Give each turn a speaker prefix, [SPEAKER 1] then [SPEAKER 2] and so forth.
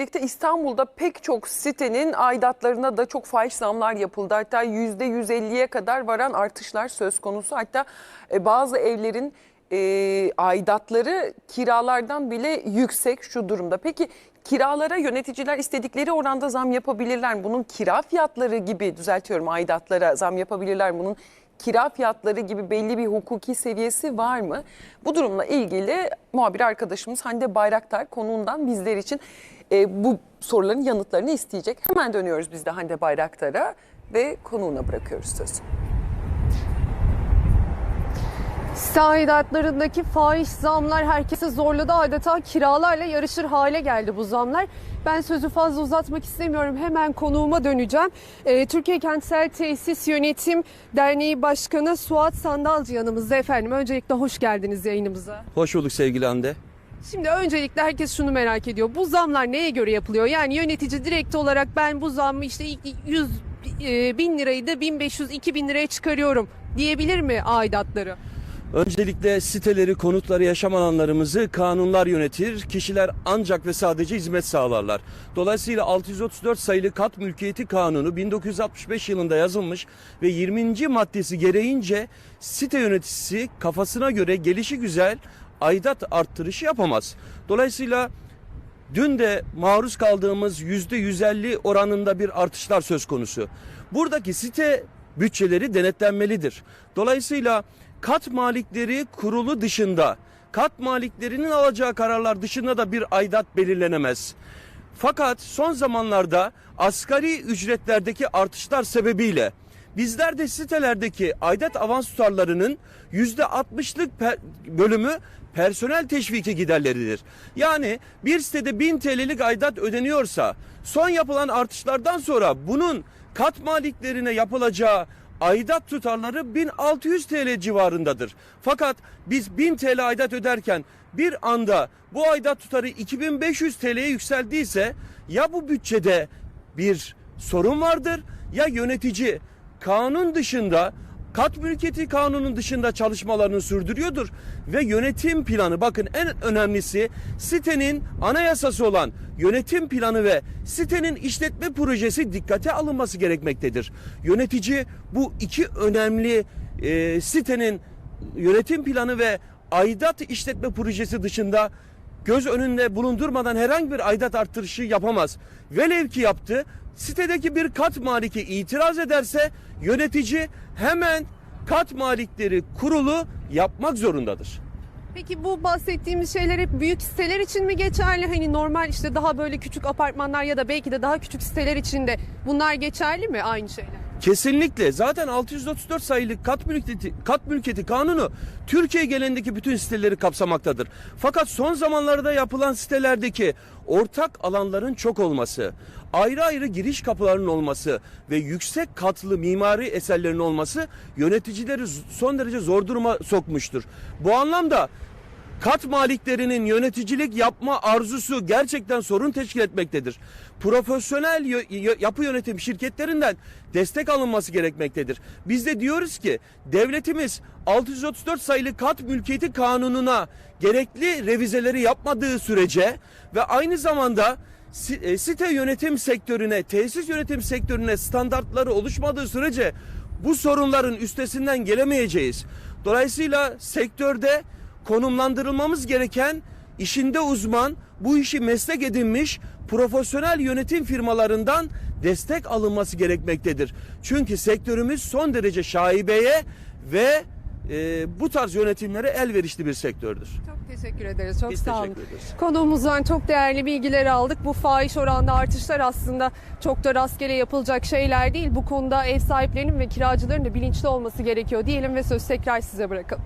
[SPEAKER 1] Birlikte İstanbul'da pek çok sitenin aidatlarına da çok fahiş zamlar yapıldı. Hatta %150'ye kadar varan artışlar söz konusu. Hatta e, bazı evlerin e, aidatları kiralardan bile yüksek şu durumda. Peki kiralara yöneticiler istedikleri oranda zam yapabilirler? Bunun kira fiyatları gibi düzeltiyorum aidatlara zam yapabilirler? Bunun kira fiyatları gibi belli bir hukuki seviyesi var mı? Bu durumla ilgili muhabir arkadaşımız Hande Bayraktar konuğundan bizler için e, bu soruların yanıtlarını isteyecek. Hemen dönüyoruz biz de Hande Bayraktar'a ve konuğuna bırakıyoruz sözü.
[SPEAKER 2] Site aidatlarındaki fahiş zamlar herkese zorladı. Adeta kiralarla yarışır hale geldi bu zamlar. Ben sözü fazla uzatmak istemiyorum. Hemen konuğuma döneceğim. Ee, Türkiye Kentsel Tesis Yönetim Derneği Başkanı Suat Sandalcı yanımızda efendim. Öncelikle hoş geldiniz yayınımıza.
[SPEAKER 3] Hoş bulduk sevgili Hande.
[SPEAKER 2] Şimdi öncelikle herkes şunu merak ediyor. Bu zamlar neye göre yapılıyor? Yani yönetici direkt olarak ben bu zammı işte ilk 100 e, bin lirayı da 1500 2000 liraya çıkarıyorum diyebilir mi aidatları?
[SPEAKER 3] Öncelikle siteleri, konutları, yaşam alanlarımızı kanunlar yönetir. Kişiler ancak ve sadece hizmet sağlarlar. Dolayısıyla 634 sayılı kat mülkiyeti kanunu 1965 yılında yazılmış ve 20. maddesi gereğince site yöneticisi kafasına göre gelişi güzel aidat arttırışı yapamaz. Dolayısıyla Dün de maruz kaldığımız yüzde 150 oranında bir artışlar söz konusu. Buradaki site bütçeleri denetlenmelidir. Dolayısıyla kat malikleri kurulu dışında, kat maliklerinin alacağı kararlar dışında da bir aidat belirlenemez. Fakat son zamanlarda asgari ücretlerdeki artışlar sebebiyle bizler de sitelerdeki aidat avans tutarlarının yüzde 60'lık per- bölümü personel teşviki giderleridir. Yani bir sitede 1000 TL'lik aidat ödeniyorsa son yapılan artışlardan sonra bunun kat maliklerine yapılacağı aidat tutarları 1600 TL civarındadır. Fakat biz 1000 TL aidat öderken bir anda bu aidat tutarı 2500 TL'ye yükseldiyse ya bu bütçede bir sorun vardır ya yönetici kanun dışında kat mülkiyeti kanunun dışında çalışmalarını sürdürüyordur ve yönetim planı bakın en önemlisi sitenin anayasası olan yönetim planı ve sitenin işletme projesi dikkate alınması gerekmektedir. Yönetici bu iki önemli e, sitenin yönetim planı ve aidat işletme projesi dışında göz önünde bulundurmadan herhangi bir aidat artırışı yapamaz. Velev ki yaptı, sitedeki bir kat maliki itiraz ederse yönetici hemen kat malikleri kurulu yapmak zorundadır.
[SPEAKER 2] Peki bu bahsettiğimiz şeyler hep büyük siteler için mi geçerli? Hani normal işte daha böyle küçük apartmanlar ya da belki de daha küçük siteler için de bunlar geçerli mi aynı şeyler?
[SPEAKER 3] Kesinlikle. Zaten 634 sayılı kat mülkiyeti, kat mülkiyeti kanunu Türkiye genelindeki bütün siteleri kapsamaktadır. Fakat son zamanlarda yapılan sitelerdeki ortak alanların çok olması, ayrı ayrı giriş kapılarının olması ve yüksek katlı mimari eserlerin olması yöneticileri son derece zor duruma sokmuştur. Bu anlamda kat maliklerinin yöneticilik yapma arzusu gerçekten sorun teşkil etmektedir. Profesyonel yapı yönetim şirketlerinden destek alınması gerekmektedir. Biz de diyoruz ki devletimiz 634 sayılı kat mülkiyeti kanununa gerekli revizeleri yapmadığı sürece ve aynı zamanda e, site yönetim sektörüne, tesis yönetim sektörüne standartları oluşmadığı sürece bu sorunların üstesinden gelemeyeceğiz. Dolayısıyla sektörde konumlandırılmamız gereken işinde uzman, bu işi meslek edinmiş profesyonel yönetim firmalarından destek alınması gerekmektedir. Çünkü sektörümüz son derece şaibeye ve e, bu tarz yönetimlere elverişli bir sektördür.
[SPEAKER 2] Çok teşekkür ederiz. Çok
[SPEAKER 3] Biz
[SPEAKER 2] sağ olun. Konuğumuzdan çok değerli bilgiler aldık. Bu fahiş oranda artışlar aslında çok da rastgele yapılacak şeyler değil. Bu konuda ev sahiplerinin ve kiracıların da bilinçli olması gerekiyor diyelim ve söz tekrar size bırakalım.